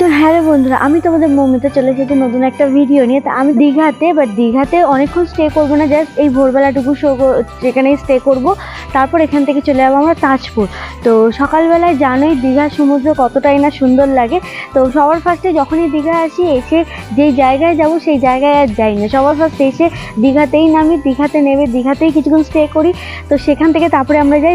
তো হ্যালো বন্ধুরা, আমি তোমাদের মৌমিতা চলে এসেছি নতুন একটা ভিডিও নিয়ে। তো আমি দীঘাতে বাট দীঘাতে অনেকক্ষণ স্টে করব না জাস্ট এই ভোরবেলাটুকু শো যেখানে স্টে করব। তারপর এখান থেকে চলে যাব আমরা তাজপুর। তো সকালবেলায় জানোই দীঘার সমুদ্র কতটাই না সুন্দর লাগে। তো সবার ফার্স্টে যখনই দীঘা আসি, এসে যেই জায়গায় যাব, সেই জায়গায় আর যাই না। সবার ফার্স্টে এসে দীঘাতেই নামি, দীঘাতে নেমে দীঘাতেই কিছুক্ষণ স্টে করি। তো সেখান থেকে তারপরে আমরা যাই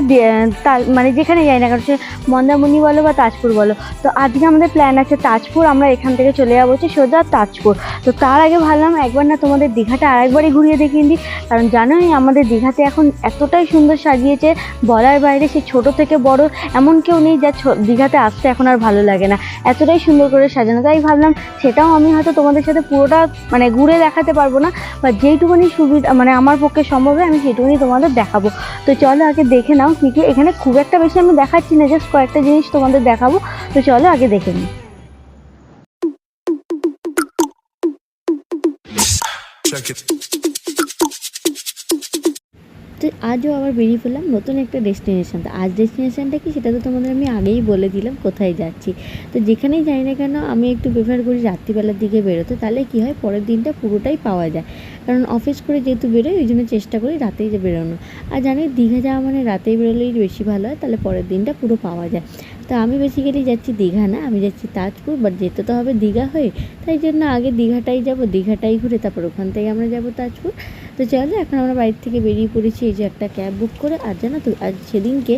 মানে যেখানে যাই না কারণ সে মন্দারমণি বলো বা তাজপুর বলো। তো আজকে আমাদের প্ল্যান আছে তাজপুর, আমরা এখান থেকে চলে যাব হচ্ছে সোজা তাজপুর। তো তার আগে ভাবলাম একবার না তোমাদের দীঘাটা আরেকবারই ঘুরিয়ে দেখিয়ে দিই কারণ জানোই আমাদের দীঘাতে এখন এতটাই সুন্দর সাজিয়েছে বলার বাইরে, সে ছোট থেকে বড় এমন কেউ নেই যা দীঘাতে আসতে এখন আর ভালো লাগে না। এতটাই সুন্দর করে সাজানো। তাই ভাবলাম সেটাও আমি হয়তো তোমাদের সাথে পুরোটা মানে ঘুরে দেখাতে পারব না, বা যেইটুকুনি সুবিধা মানে আমার পক্ষে সম্ভব হয় আমি সেইটুকুনি তোমাদের দেখাবো। তো চলো আগে দেখে নাও কী কী। এখানে খুব একটা বেশি আমি দেখাচ্ছি না জাস্ট কয়েকটা জিনিস তোমাদের দেখাবো। তো চলো আগে দেখে নিই। তো আজও আবার বেরিয়ে পড়লাম নতুন একটা ডেস্টিনেশান তো। আজ ডেস্টিনেশনটা কি সেটা তো তোমাদের আমি আগেই বলে দিলাম কোথায় যাচ্ছি। তো যেখানেই যাই না কেন আমি একটু প্রেফার করি রাত্রিবেলার দিকে বেরোতে। তাহলে কি হয়, পরের দিনটা পুরোটাই পাওয়া যায়। কারণ অফিস করে যেহেতু বেরোই, ওই জন্য চেষ্টা করি রাতেই যে বেরোনো আর জানি দীঘা যাওয়া মানে রাতেই বেরোলেই বেশি ভালো হয়, তাহলে পরের দিনটা পুরো পাওয়া যায়। তো আমি বেসিক্যালি যাচ্ছি দীঘা না, আমি যাচ্ছি তাজপুর বাট যেতে তো হবে দীঘা হয়ে, তাই জন্য আগে দীঘাটাই যাব, দীঘাটাই ঘুরে তারপর ওখান থেকে আমরা যাব তাজপুর। তো চলো, এখন আমরা বাড়ির থেকে বেরিয়ে পড়েছি, এই যে একটা ক্যাব বুক করে, আর জানো তো, আজ সেদিনকে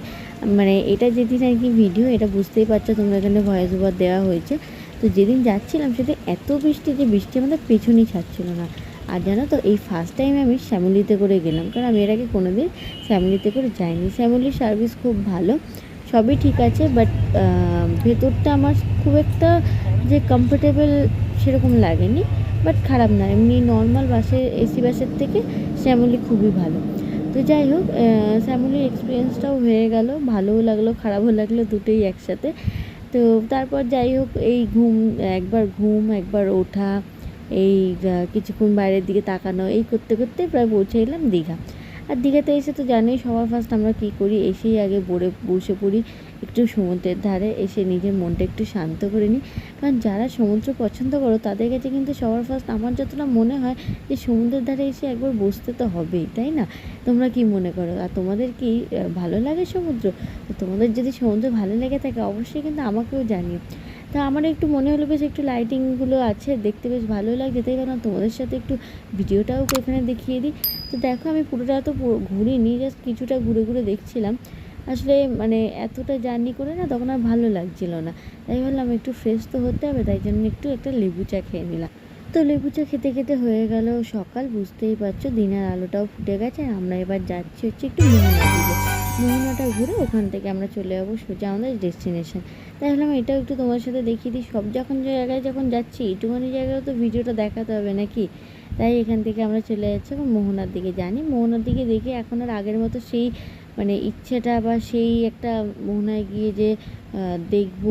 মানে এটা যেদিন আর কি ভিডিও এটা বুঝতেই পারছ তোমরা এখানে ভয়েস ওভার দেওয়া হয়েছে। তো যেদিন যাচ্ছিলাম, সেদিন এত বৃষ্টি যে বৃষ্টি আমাদের পেছনেই ছাড়ছিল না। আর জানো তো, এই ফার্স্ট টাইম আমি শ্যামলিতে করে গেলাম। কারণ আমি এর আগে কোনো দিন শ্যামলিতে করে যাইনি। শ্যামলির সার্ভিস খুব ভালো, সবই ঠিক আছে বাট ভেতরটা আমার খুব একটা যে কমফোর্টেবল সেরকম লাগেনি বাট খারাপ না। এমনি নর্মাল বাসে এসি বাসের থেকে শ্যামলি খুবই ভালো। তো যাই হোক শ্যামলির এক্সপিরিয়েন্সটাও হয়ে গেল, ভালোও লাগল, খারাপও লাগল দুটোই একসাথে। তো তারপর যাই হোক, এই ঘুম, একবার ঘুম, একবার ওঠা এই কিছুক্ষণ বাইরের দিকে তাকানো, এই করতে করতে প্রায় পৌঁছে গেলাম দীঘা। আর দীঘাতে এসে তো জানোই সবার ফার্স্ট আমরা কী করি, এসেই আগে বড়ে বসে পড়ি একটু সমুদ্রের ধারে, এসে নিজের মনটা একটু শান্ত করে নিই। কারণ যারা সমুদ্র পছন্দ করো, তাদের কাছে কিন্তু সবার ফার্স্ট আমার যতটা মনে হয় যে সমুদ্রের ধারে এসে একবার বসতে তো হবেই, তাই না? তোমরা কি মনে করো? আর তোমাদের কি ভালো লাগে সমুদ্র? তোমাদের যদি সমুদ্র ভালো লেগে থাকে, অবশ্যই কিন্তু আমাকেও জানিও। তা আমার একটু মনে হলো বেশ একটু লাইটিংগুলো আছে, দেখতে বেশ ভালো লাগছে। তাই ভাবলাম তোমাদের সাথে একটু ভিডিওটাও এখানে দেখিয়ে দিই। তো দেখো আমি পুরোটা তো ঘুরিনি জাস্ট কিছুটা ঘুরে ঘুরে দেখছিলাম। আসলে মানে এতটা জার্নি করে না তখন আর ভালো লাগছিল না। তাই ভাবলাম একটু ফ্রেশ তো হতে হবে, তাই জন্য একটু একটা লেবু চা খেয়ে নিলাম। তো লেবু চা খেতে খেতে হয়ে গেল সকাল, বুঝতেই পারছ, দিনের আলোটাও ফুটে গেছে। আমরা এবার যাচ্ছি হচ্ছে একটু মোহনা দিকে। মোহনাটা ঘুরে ওখান থেকে আমরা চলে যাব সোজা আমাদের ডেস্টিনেশন তাই ভাবলাম এটাও একটু তোমার সাথে দেখিয়ে দিই। সব যখন জায়গায় যখন যাচ্ছি এইটুখানি জায়গায় তো ভিডিওটা দেখাতে হবে নাকি? তাই এখান থেকে আমরা চলে যাচ্ছি এখন মোহনার দিকে। জানি মোহনার দিকে দেখে এখন আর আগের মতো সেই মানে ইচ্ছেটা বা সেই একটা মোহনায় গিয়ে যে দেখব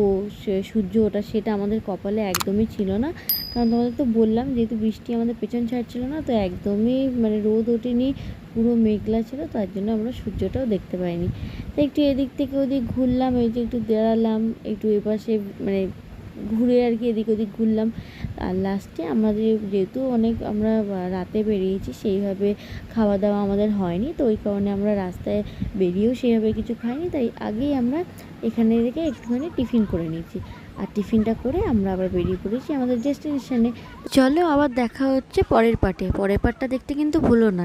সূর্য ওটা সেটা আমাদের কপালে একদমই ছিল না। কারণ তোমাদের তো বললাম, যেহেতু বৃষ্টি আমাদের পেছন ছাড়ছিল না, তো একদমই মানে রোদ ওঠেনি। পুরো মেঘলা ছিল, তার জন্য আমরা সূর্যটাও দেখতে পাইনি। তো একটু এদিক থেকে ওদিক ঘুরলাম, এই যে একটু দাঁড়ালাম একটু এপাশে মানে ঘুরে আর কি এদিক ওদিক ঘুরলাম। আর লাস্টে আমাদের যেহেতু অনেক আমরা রাতে বেরিয়েছি, সেইভাবে খাওয়া দাওয়া আমাদের হয়নি। তো ওই কারণে আমরা রাস্তায় বেরিয়েও সেইভাবে কিছু খাইনি। তাই আগেই আমরা এখানে থেকে একটুখানি টিফিন করে নিয়েছি। আর টিফিনটা করে আমরা আবার বেরিয়ে পড়েছি আমাদের ডেস্টিনেশনে চলো আবার দেখা হচ্ছে পরের পার্টে পরের পার্টটা দেখতে কিন্তু ভুলো না।